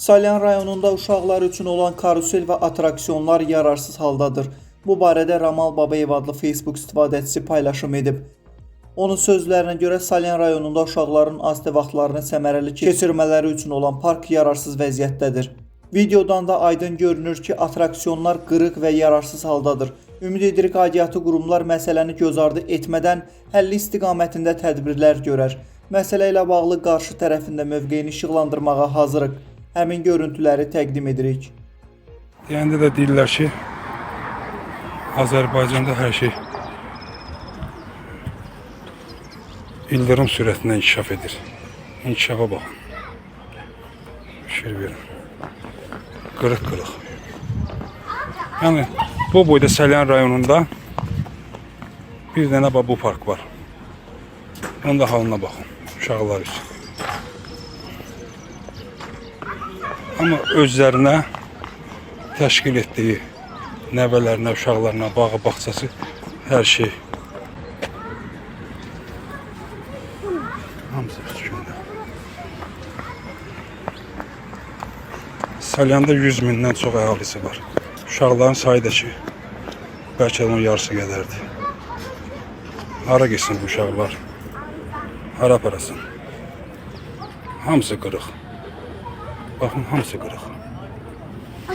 Salyan rayonunda uşaqlar üçün olan karusel və atraksiyonlar yararsız haldadır. Bu barədə Ramal Babayev adlı Facebook istifadəçisi paylaşım edib. Onun sözlərinə görə Salyan rayonunda uşaqların asti vaxtlarını səmərəli keçirmələri üçün olan park yararsız vəziyyətdədir. Videodan da aydın görünür ki, atraksiyonlar qırıq və yararsız haldadır. Ümid edirik aidiyyatı qurumlar məsələni göz ardı etmədən həlli istiqamətində tədbirlər görər. Məsələ ilə bağlı qarşı tərəfində mövqeyini işıqlandırmağa hazırıq. Həmin görüntüləri təqdim edirik. Deyəndə də deyirlər ki, Azərbaycanda hər şey ildırım sürətində inkişaf edir. İnkişafa baxın. Fikir verin. Qırıq-qırıq. Yəni bu boyda Salyan rayonunda bir dənə bu park var. Onun da halına baxın uşaqlar üçün. Amma özlərinə təşkil etdiyi nəvələrinə, uşaqlarına, bağı, bağçası hər şey hamısı üstündə. Salyanda 100 mindən çox əhalisi var. Uşaqların sayı da ki, bəlkə onun yarısı qədərdir. Hara getsin bu uşaqlar? Hara aparasın? Hamısı qırıq. Baxın, hamısı qırıq.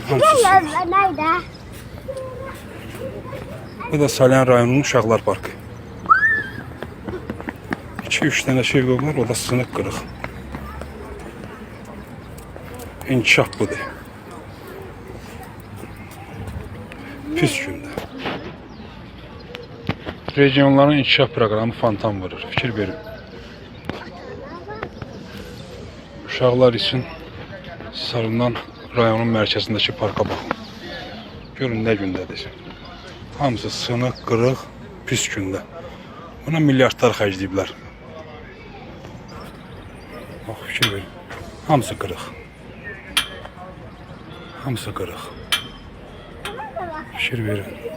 Hamısı. Nerede? Bu da Salyan rayonunun uşaqlar parkı. 2-3 dənə şey var, o da sınıq qırıq. İnkişaf budur. Pis gündə. Regionların inkişaf proqramı fantam vurur. Fikir verin. Uşaqlar üçün salınan rayonun mərkəzindəki parka baxın. Görün nə gündədir. Hamısı sınıq, qırıq, pis gündə. Buna milyardlar xərcləyiblər. Bax, fikir verin. Hamısı qırıq. Hamısı qırıq. Fikir verin.